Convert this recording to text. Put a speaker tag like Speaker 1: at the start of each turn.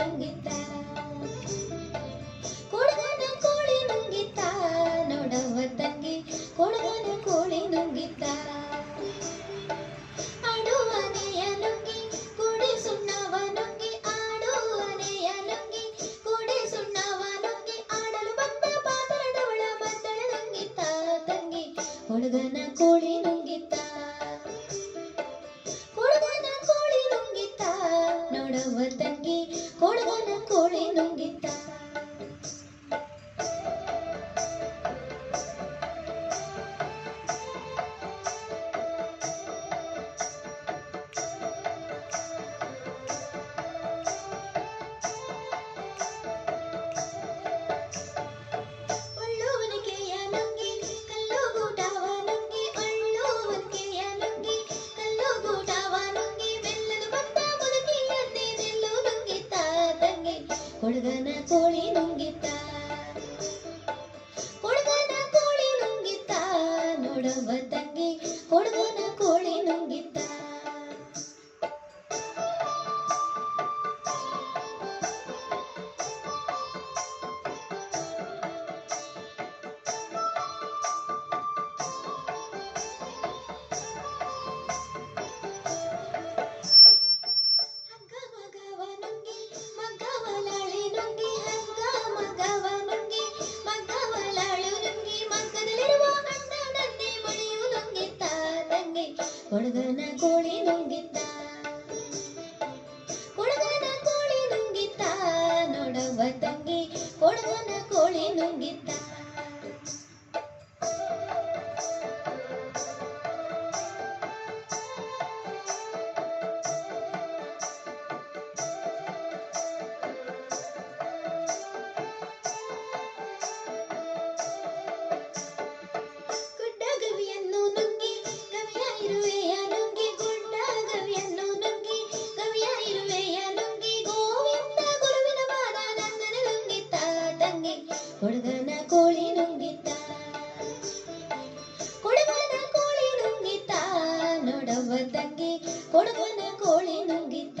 Speaker 1: ನುಂಗಿತ್ತ ಕೊಡಗನ ಕೋಳಿ ನುಂಗಿತ್ತ ನೋಡವ್ವ ತಂಗಿ ಕೊಡಗನ ಕೋಳಿ ನುಂಗಿತ್ತ ಆಡುವನೆಯ ನುಂಗಿ ಕುಡಿ ಸುಣ್ಣವ ನುಂಗಿ ಆಡುವನೆಯ ನುಂಗಿ ಕುಡಿ ಸುಣ್ಣವ ನುಂಗಿ ಆಡಲು ಬಂದ ಪಾತರದವಳ ಮದ್ದಳ ನುಂಗಿತ್ತ ತಂಗಿ ಹುಡುಗನ ಕೋಳಿ ನುಂಗಿತ್ತ. ಹುಡುಗನ ಕೋಳಿ ನುಂಗಿತ್ತ. ನೋಡವ ತಂಗಿ ಹುಡುಗನ ಕೋಳಿ ತಂಗಿ ಕೋಳಿ ನುಂಗಿತ್ತ. ಹುಡುಗನ ಕೋಳಿ ನುಂಗಿತ್ತ. ನೋಡವ್ವ ತಂಗಿ ಹುಡುಗನ ಕೋಳಿ ನುಂಗಿತ್ತ. ತಂಗಿ ಕೊಡವನ ಕೋಳಿ ನುಂಗಿತ್ತ